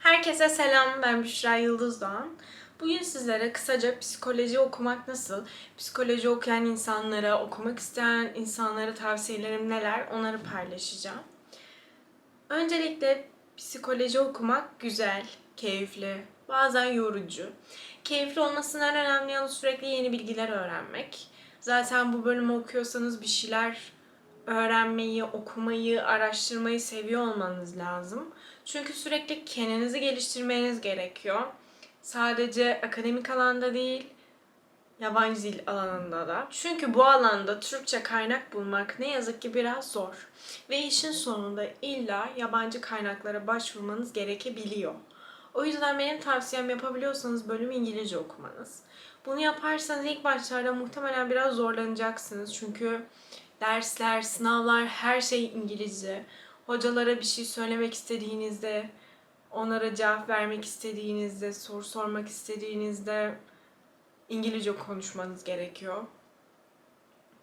Herkese selam, ben Büşra Yıldız Doğan. Bugün sizlere kısaca psikoloji okumak nasıl, psikoloji okuyan insanlara, okumak isteyen insanlara tavsiyelerim neler onları paylaşacağım. Öncelikle psikoloji okumak güzel, keyifli, bazen yorucu. Keyifli olmasının en önemli yanı sürekli yeni bilgiler öğrenmek. Zaten bu bölümü okuyorsanız bir şeyler öğrenmeyi, okumayı, araştırmayı seviyor olmanız lazım. Çünkü sürekli kendinizi geliştirmeniz gerekiyor. Sadece akademik alanda değil, yabancı dil alanında da. Çünkü bu alanda Türkçe kaynak bulmak ne yazık ki biraz zor. Ve işin sonunda illa yabancı kaynaklara başvurmanız gerekebiliyor. O yüzden benim tavsiyem yapabiliyorsanız bölüm İngilizce okumanız. Bunu yaparsanız ilk başlarda muhtemelen biraz zorlanacaksınız. Çünkü dersler, sınavlar, her şey İngilizce. Hocalara bir şey söylemek istediğinizde, onlara cevap vermek istediğinizde, soru sormak istediğinizde İngilizce konuşmanız gerekiyor.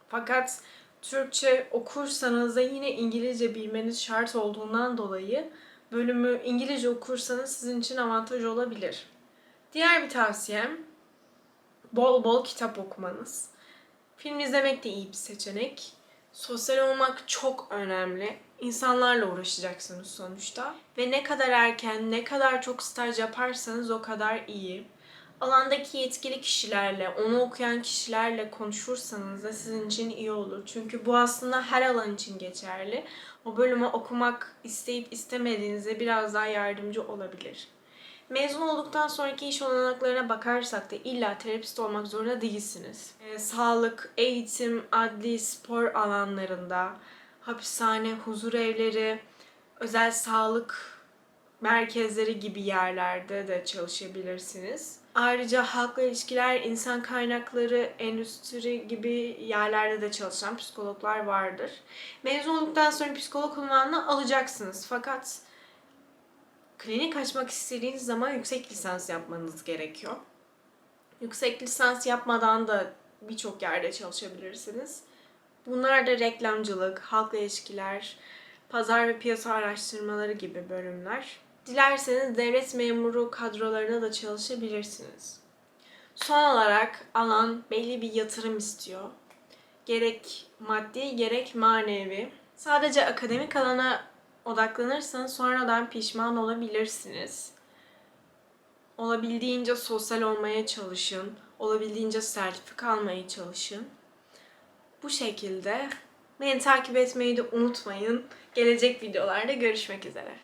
Fakat Türkçe okursanız da yine İngilizce bilmeniz şart olduğundan dolayı bölümü İngilizce okursanız sizin için avantaj olabilir. Diğer bir tavsiyem bol bol kitap okumanız. Film izlemek de iyi bir seçenek. Sosyal olmak çok önemli. İnsanlarla uğraşacaksınız sonuçta. Ve ne kadar erken, ne kadar çok staj yaparsanız o kadar iyi. Alandaki yetkili kişilerle, onu okuyan kişilerle konuşursanız da sizin için iyi olur. Çünkü bu aslında her alan için geçerli. O bölümü okumak isteyip istemediğinizde biraz daha yardımcı olabilir. Mezun olduktan sonraki iş olanaklarına bakarsak da illa terapist olmak zorunda değilsiniz. Ee, sağlık, eğitim, adli, spor alanlarında, hapishane, huzur evleri, özel sağlık merkezleri gibi yerlerde de çalışabilirsiniz. Ayrıca halkla ilişkiler, insan kaynakları, endüstri gibi yerlerde de çalışan psikologlar vardır. Mezun olduktan sonra psikolog unvanını alacaksınız. Fakat klinik açmak istediğiniz zaman yüksek lisans yapmanız gerekiyor. Yüksek lisans yapmadan da birçok yerde çalışabilirsiniz. Bunlar da reklamcılık, halkla ilişkiler, pazar ve piyasa araştırmaları gibi bölümler. Dilerseniz devlet memuru kadrolarına da çalışabilirsiniz. Son olarak alan belli bir yatırım istiyor. Gerek maddi gerek manevi. Sadece akademik alana odaklanırsanız sonradan pişman olabilirsiniz. Olabildiğince sosyal olmaya çalışın. Olabildiğince sertifika almaya çalışın. Bu şekilde beni takip etmeyi de unutmayın. Gelecek videolarda görüşmek üzere.